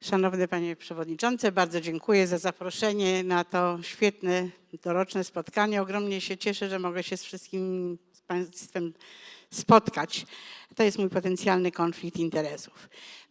Szanowny Panie Przewodniczący, bardzo dziękuję za zaproszenie na to świetne, doroczne spotkanie. Ogromnie się cieszę, że mogę się z wszystkim z Państwem spotkać. To jest mój potencjalny konflikt interesów.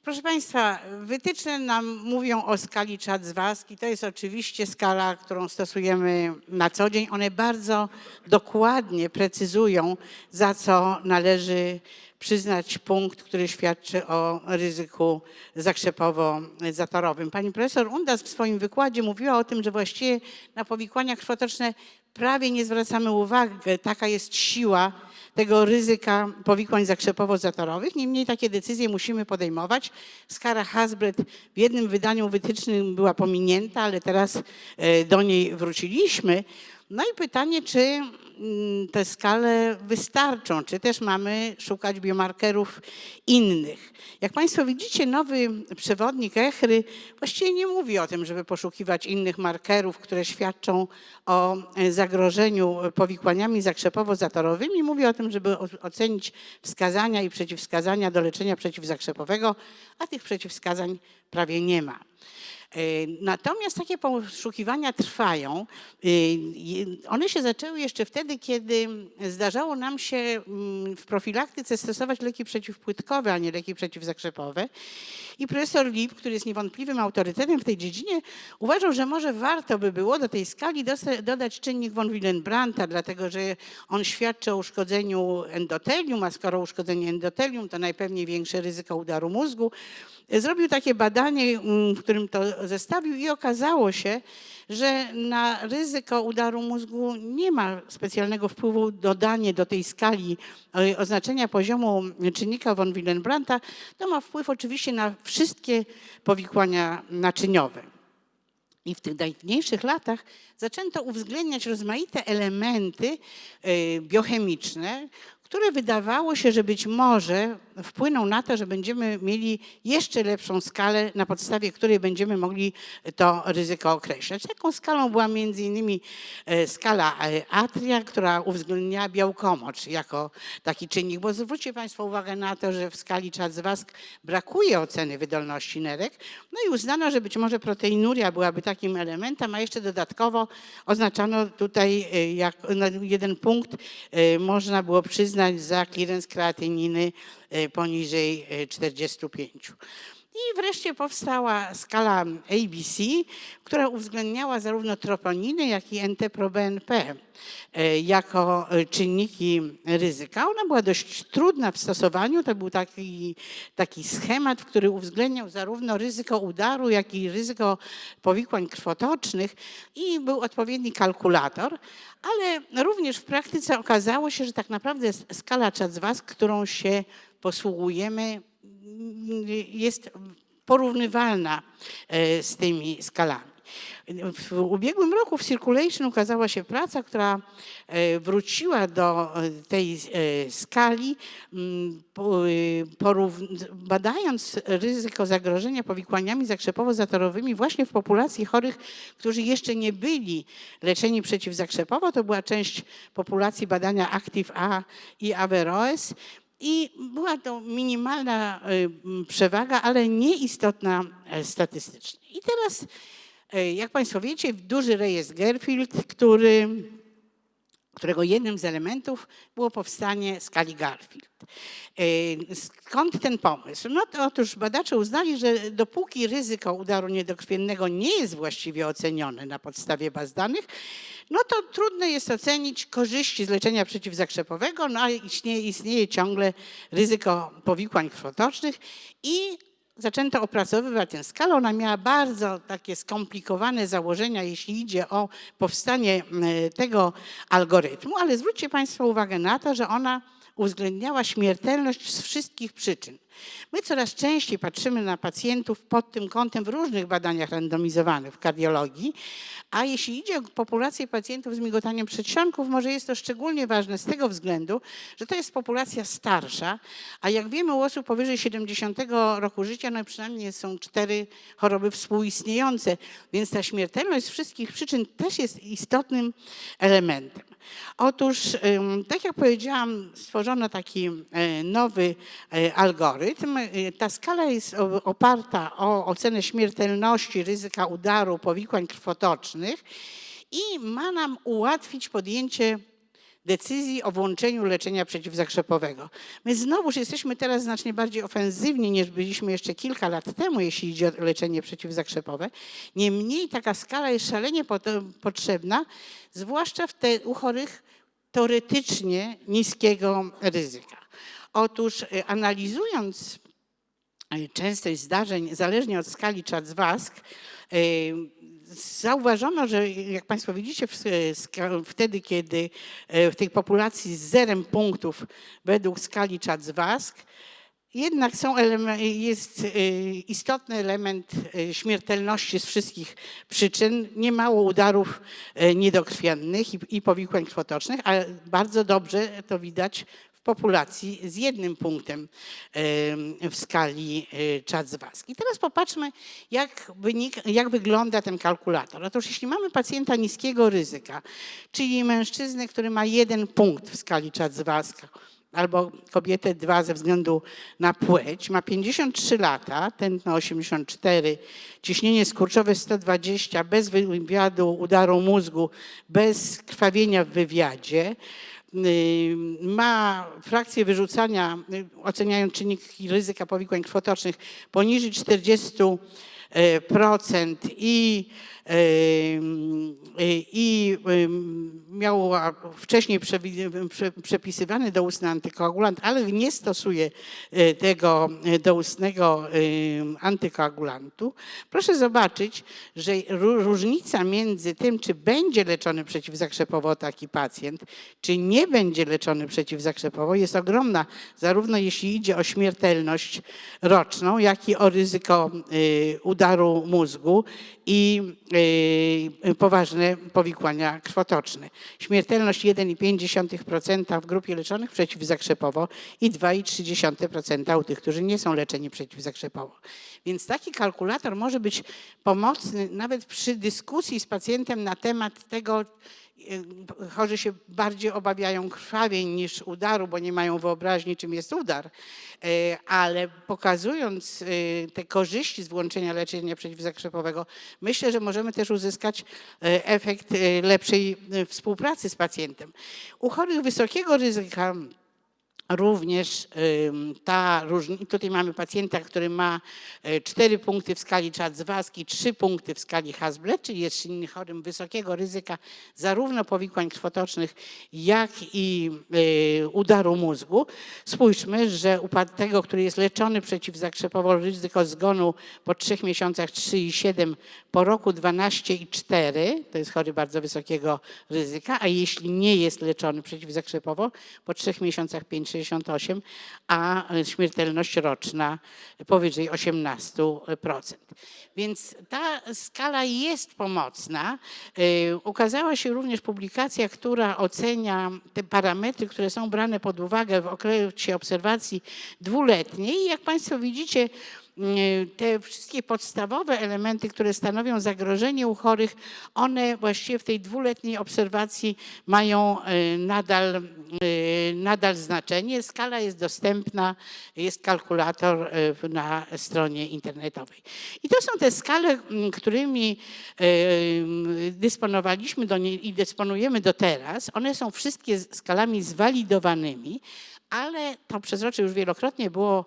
Proszę Państwa, wytyczne nam mówią o skali Czad-Zwask i to jest oczywiście skala, którą stosujemy na co dzień. One bardzo dokładnie precyzują, za co należy przyznać punkt, który świadczy o ryzyku zakrzepowo-zatorowym. Pani profesor Undas w swoim wykładzie mówiła o tym, że właściwie na powikłania krwotoczne prawie nie zwracamy uwagi. Taka jest siła tego ryzyka powikłań zakrzepowo-zatorowych. Niemniej takie decyzje musimy podejmować. Skara Hasbret w jednym wydaniu wytycznym była pominięta, ale teraz e, do niej wróciliśmy. No i pytanie, czy te skale wystarczą, czy też mamy szukać biomarkerów innych. Jak Państwo widzicie, nowy przewodnik ECHRY właściwie nie mówi o tym, żeby poszukiwać innych markerów, które świadczą o e, zagrożeniu powikłaniami zakrzepowo-zatorowymi. Mówi o tym, żeby ocenić wskazania i przeciwwskazania do leczenia przeciwzakrzepowego, a tych przeciwwskazań prawie nie ma. E, Natomiast takie poszukiwania trwają. E, One się zaczęły jeszcze wtedy, kiedy zdarzało nam się mm, w profilaktyce stosować leki przeciwpłytkowe, a nie leki przeciwzakrzepowe. I profesor Lip, który jest niewątpliwym autorytetem w tej dziedzinie, uważał, że może warto by było do tej skali dodać czynnik von Willenbrandta, dlatego że on świadczy o uszkodzeniu endotelium, a skoro uszkodzenie endotelium, to najpewniej większe ryzyko udaru mózgu. Zrobił takie badanie, mm, w którym to zestawił i okazało się, że na ryzyko udaru mózgu nie ma specjalnego wpływu dodanie do tej skali e, oznaczenia poziomu czynnika von Willenbrandta. To ma wpływ oczywiście na wszystkie powikłania naczyniowe. I w tych najmniejszych latach zaczęto uwzględniać rozmaite elementy e, biochemiczne, które wydawało się, że być może wpłyną na to, że będziemy mieli jeszcze lepszą skalę, na podstawie której będziemy mogli to ryzyko określać. Taką skalą była między innymi e, skala e, Atria, która uwzględniała białkomocz jako taki czynnik, bo zwróćcie Państwo uwagę na to, że w skali Czadzwask brakuje oceny wydolności nerek, no i uznano, że być może proteinuria byłaby takim elementem, a jeszcze dodatkowo oznaczano tutaj e, jak jeden punkt można było przyznać za clearance kreatyniny poniżej e, 45. I wreszcie powstała skala ABC, która uwzględniała zarówno troponiny, jak i NT-proBNP e, jako e, czynniki ryzyka. Ona była dość trudna w stosowaniu. To był taki, taki schemat, który uwzględniał zarówno ryzyko udaru, jak i ryzyko powikłań krwotocznych i był odpowiedni kalkulator. Ale również w praktyce okazało się, że tak naprawdę skala Czadzwask, którą się posługujemy, jest porównywalna e, z tymi skalami. W ubiegłym roku w Circulation ukazała się praca, która e, wróciła do e, tej skali, mm, badając ryzyko zagrożenia powikłaniami zakrzepowo-zatorowymi właśnie w populacji chorych, którzy jeszcze nie byli leczeni przeciwzakrzepowo. To była część populacji badania Active-A i Averroes. I była to minimalna y, przewaga, ale nieistotna e, statystycznie. I teraz, e, jak Państwo wiecie, duży rejestr Gerfield, który, którego jednym z elementów było powstanie skali Garfield. E, Skąd ten pomysł? No to otóż badacze uznali, że dopóki ryzyko udaru niedokrwiennego nie jest właściwie ocenione na podstawie baz danych, no to trudno jest ocenić korzyści z leczenia przeciwzakrzepowego, no a istnieje, istnieje ciągle ryzyko powikłań krwotocznych i zaczęto opracowywać tę skalę. Ona miała bardzo takie skomplikowane założenia, jeśli idzie o powstanie m, tego algorytmu, ale zwróćcie Państwo uwagę na to, że ona uwzględniała śmiertelność z wszystkich przyczyn. My coraz częściej patrzymy na pacjentów pod tym kątem w różnych badaniach randomizowanych w kardiologii, a jeśli idzie o populację pacjentów z migotaniem przedsionków, może jest to szczególnie ważne z tego względu, że to jest populacja starsza, a jak wiemy u osób powyżej 70 roku życia, no przynajmniej są cztery choroby współistniejące, więc ta śmiertelność z wszystkich przyczyn też jest istotnym elementem. Otóż, tak jak powiedziałam, stworzono taki e, nowy e, algorytm, y, ta skala jest oparta o ocenę śmiertelności, ryzyka udaru, powikłań krwotocznych i ma nam ułatwić podjęcie decyzji o włączeniu leczenia przeciwzakrzepowego. My znowuż jesteśmy teraz znacznie bardziej ofensywni niż byliśmy jeszcze kilka lat temu, jeśli idzie o leczenie przeciwzakrzepowe. Niemniej taka skala jest szalenie pot- potrzebna, zwłaszcza w te, u chorych teoretycznie niskiego ryzyka. Otóż y, analizując y, częstość zdarzeń zależnie od skali Czadzwask, y, zauważono, że jak Państwo widzicie, ska- wtedy, kiedy y, w tej populacji z zerem punktów według skali Czadzwask, jednak są jest y, istotny element śmiertelności z wszystkich przyczyn. Niemało udarów niedokrwiennych i, powikłań krwotocznych, ale bardzo dobrze to widać populacji z jednym punktem w skali y, Czadzwask. I teraz popatrzmy, jak, wynik, jak wygląda ten kalkulator. Otóż jeśli mamy pacjenta niskiego ryzyka, czyli mężczyznę, który ma jeden punkt w skali Czadzwaska, albo kobietę dwa ze względu na płeć, ma 53 lata, tętno 84, ciśnienie skurczowe 120, bez wywiadu udaru mózgu, bez krwawienia w wywiadzie, ma frakcję wyrzucania, y, oceniając czynniki ryzyka powikłań krwotocznych poniżej 40 e, procent i, y, i y, miał wcześniej przepisywany doustny antykoagulant, ale nie stosuje e, tego e, doustnego e, antykoagulantu. Proszę zobaczyć, że ró- różnica między tym, czy będzie leczony przeciwzakrzepowo taki pacjent, czy nie będzie leczony przeciwzakrzepowo jest ogromna, zarówno jeśli idzie o śmiertelność roczną, jak i o ryzyko y, udaru mózgu i poważne powikłania krwotoczne. Śmiertelność 1,5% w grupie leczonych przeciwzakrzepowo i 2,3% u tych, którzy nie są leczeni przeciwzakrzepowo. Więc taki kalkulator może być pomocny nawet przy dyskusji z pacjentem na temat tego, chorzy się bardziej obawiają krwawień niż udaru, bo nie mają wyobraźni, czym jest udar, Y, ale pokazując y, te korzyści z włączenia leczenia przeciwzakrzepowego, myślę, że możemy też uzyskać y, efekt y, lepszej y, współpracy z pacjentem. U chorych wysokiego ryzyka Również ta różnica, tutaj mamy pacjenta, który ma e, cztery punkty w skali Czadzwaski, trzy punkty w skali Hasblet, czyli jest chorym wysokiego ryzyka zarówno powikłań krwotocznych, jak i y, udaru mózgu. Spójrzmy, że u tego, który jest leczony przeciwzakrzepowo, ryzyko zgonu po trzech miesiącach 3,7, po roku 12,4, to jest chory bardzo wysokiego ryzyka, a jeśli nie jest leczony przeciwzakrzepowo, po trzech miesiącach 5,68, a śmiertelność roczna powyżej 18%. Więc ta skala jest pomocna. Y, Ukazała się również publikacja, która ocenia te parametry, które są brane pod uwagę w okresie obserwacji dwuletniej. Jak Państwo widzicie, te wszystkie podstawowe elementy, które stanowią zagrożenie u chorych, one właściwie w tej dwuletniej obserwacji mają y, nadal, y, nadal znaczenie. Skala jest dostępna, jest kalkulator y, na stronie internetowej. I to są te skale, którymi y, dysponowaliśmy do niej i dysponujemy do teraz. One są wszystkie skalami zwalidowanymi, ale to przezrocze już wielokrotnie było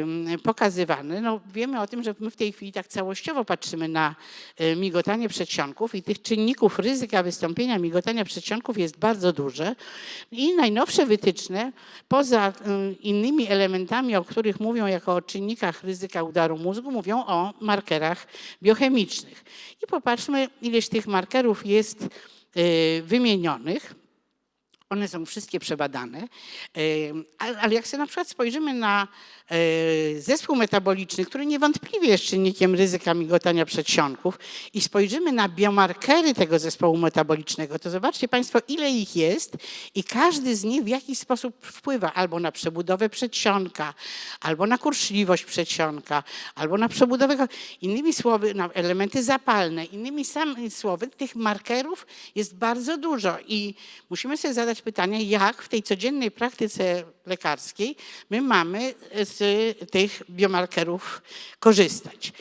ym, pokazywane. No, wiemy o tym, że my w tej chwili tak całościowo patrzymy na y, migotanie przedsionków i tych czynników ryzyka wystąpienia migotania przedsionków jest bardzo duże. I najnowsze wytyczne, poza innymi elementami, o których mówią jako o czynnikach ryzyka udaru mózgu, mówią o markerach biochemicznych. I popatrzmy, ileś tych markerów jest y, wymienionych. One są wszystkie przebadane, ale jak sobie na przykład spojrzymy na e, zespół metaboliczny, który niewątpliwie jest czynnikiem ryzyka migotania przedsionków i spojrzymy na biomarkery tego zespołu metabolicznego, to zobaczcie Państwo, ile ich jest i każdy z nich w jakiś sposób wpływa. Albo na przebudowę przedsionka, albo na kurczliwość przedsionka, albo na przebudowę, innymi słowy, na elementy zapalne, innymi słowy, tych markerów jest bardzo dużo i musimy sobie zadać zadać pytanie, jak w tej codziennej praktyce lekarskiej my mamy z tych biomarkerów korzystać.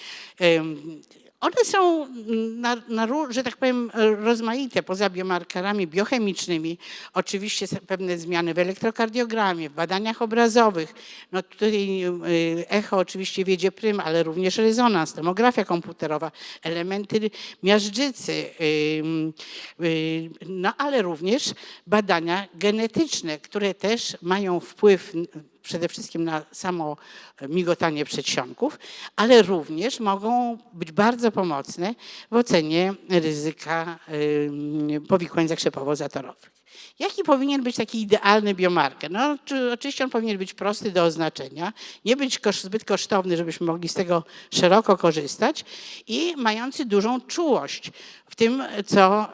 One są, na, na, że tak powiem, rozmaite poza biomarkerami biochemicznymi. Oczywiście pewne zmiany w elektrokardiogramie, w badaniach obrazowych. No tutaj y, echo oczywiście wiedzie prym, ale również rezonans, tomografia komputerowa, elementy miażdżycy, y, no ale również badania genetyczne, które też mają wpływ przede wszystkim na samo migotanie przedsionków, ale również mogą być bardzo pomocne w ocenie ryzyka y, powikłań zakrzepowo-zatorowych. Jaki powinien być taki idealny biomarker? No, czy, oczywiście on powinien być prosty do oznaczenia, nie być zbyt kosztowny, żebyśmy mogli z tego szeroko korzystać i mający dużą czułość w tym, co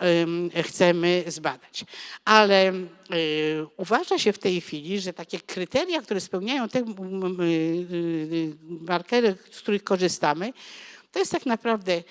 chcemy zbadać. Ale y, uważa się w tej chwili, że takie kryteria, które spełniają te y, y, markery, z których korzystamy, to jest tak naprawdę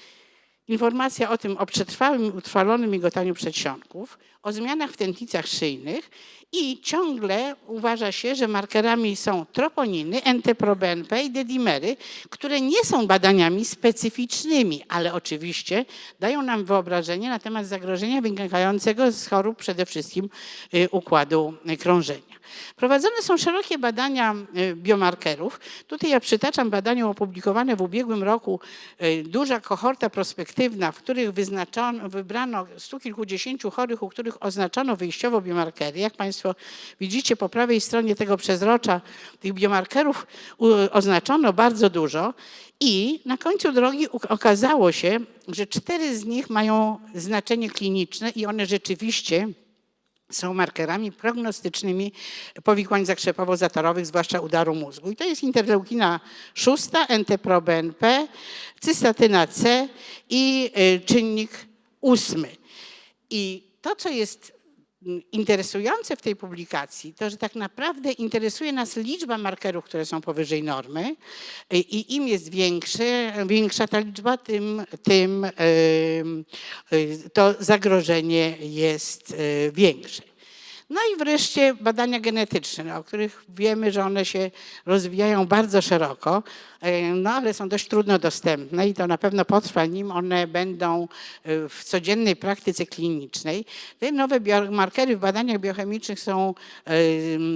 informacja o tym, o przetrwałym utrwalonym migotaniu przedsionków, o zmianach w tętnicach szyjnych i ciągle uważa się, że markerami są troponiny, NT-proBNP i dedimery, które nie są badaniami specyficznymi, ale oczywiście dają nam wyobrażenie na temat zagrożenia wynikającego z chorób przede wszystkim y, układu krążenia. Prowadzone są szerokie badania y, biomarkerów. Tutaj ja przytaczam badania opublikowane w ubiegłym roku, y, duża kohorta prospektywna, w których wyznaczono, wybrano stu kilkudziesięciu chorych, u których oznaczono wyjściowo biomarkery. Jak Państwo widzicie po prawej stronie tego przezrocza, tych biomarkerów oznaczono bardzo dużo. I na końcu drogi okazało się, że cztery z nich mają znaczenie kliniczne i one rzeczywiście są markerami prognostycznymi powikłań zakrzepowo-zatorowych, zwłaszcza udaru mózgu. I to jest interleukina 6, NT-proBNP, cystatyna C i y, czynnik ósmy. I to, co jest interesujące w tej publikacji, to, że tak naprawdę interesuje nas liczba markerów, które są powyżej normy y, i im jest większy, większa ta liczba, tym, tym y, to zagrożenie jest y, większe. No i wreszcie badania genetyczne, o których wiemy, że one się rozwijają bardzo szeroko, e, no ale są dość trudno dostępne i to na pewno potrwa, nim one będą e, w codziennej praktyce klinicznej. Te nowe biomarkery w badaniach biochemicznych są e,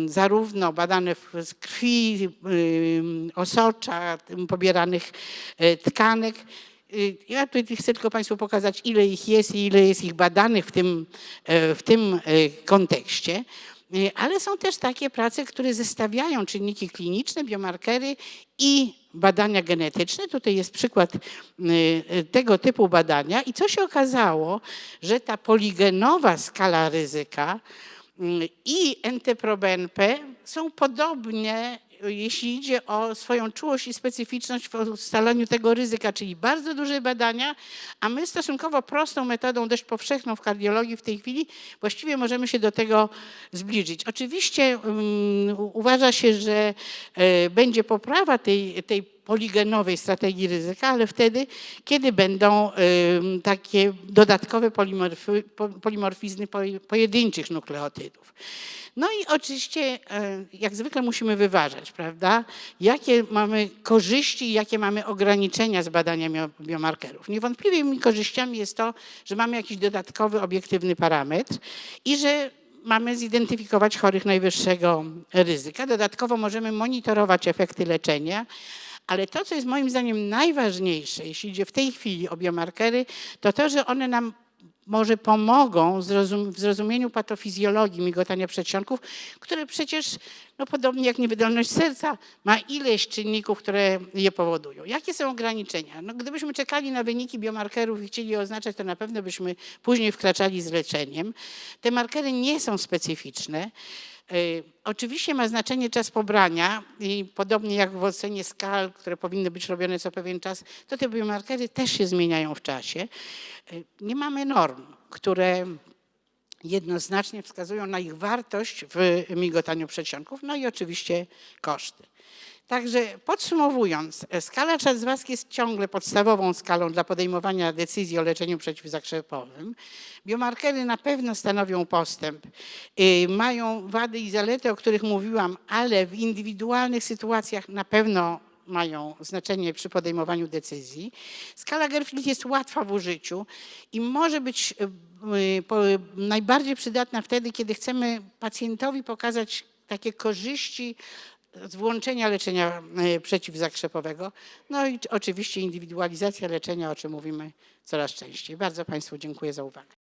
zarówno badane w- krwi, osocza, pobieranych tkanek, Ja tutaj chcę tylko Państwu pokazać, ile ich jest i ile jest ich badanych w tym, e, w tym e, kontekście. Y, Ale są też takie prace, które zestawiają czynniki kliniczne, biomarkery i badania genetyczne. Tutaj jest przykład y, y, tego typu badania. I co się okazało, że ta poligenowa skala ryzyka y, i NT-proBNP są podobnie jeśli idzie o swoją czułość i specyficzność w ustalaniu tego ryzyka, czyli bardzo duże badania, a my stosunkowo prostą metodą, dość powszechną w kardiologii w tej chwili, właściwie możemy się do tego zbliżyć. Oczywiście um, uważa się, że e, będzie poprawa tej, tej poligenowej strategii ryzyka, ale wtedy, kiedy będą takie dodatkowe polimorfy, po- polimorfizmy poj- pojedynczych nukleotydów. No i oczywiście, e, jak zwykle musimy wyważać, prawda, jakie mamy korzyści i jakie mamy ograniczenia z badania biomarkerów. Niewątpliwymi korzyściami jest to, że mamy jakiś dodatkowy, obiektywny parametr i że mamy zidentyfikować chorych najwyższego ryzyka. Dodatkowo możemy monitorować efekty leczenia, ale to, co jest moim zdaniem najważniejsze, jeśli idzie w tej chwili o biomarkery, to to, że one nam może pomogą w zrozum- w zrozumieniu patofizjologii migotania przedsionków, które przecież, no podobnie jak niewydolność serca, ma ileś czynników, które je powodują. Jakie są ograniczenia? No, gdybyśmy czekali na wyniki biomarkerów i chcieli je oznaczać, to na pewno byśmy później wkraczali z leczeniem. Te markery nie są specyficzne. Y, Oczywiście ma znaczenie czas pobrania i podobnie jak w ocenie skal, które powinny być robione co pewien czas, to te biomarkery też się zmieniają w czasie. Y, Nie mamy norm, które jednoznacznie wskazują na ich wartość w migotaniu przedsionków, no i oczywiście koszty. Także podsumowując, skala Czadzwask jest ciągle podstawową skalą dla podejmowania decyzji o leczeniu przeciwzakrzepowym. Biomarkery na pewno stanowią postęp. Y, Mają wady i zalety, o których mówiłam, ale w indywidualnych sytuacjach na pewno mają znaczenie przy podejmowaniu decyzji. Skala Gerfield jest łatwa w użyciu i może być y, y, najbardziej przydatna wtedy, kiedy chcemy pacjentowi pokazać takie korzyści z włączenia leczenia y, przeciwzakrzepowego. No i oczywiście indywidualizacja leczenia, o czym mówimy coraz częściej. Bardzo Państwu dziękuję za uwagę.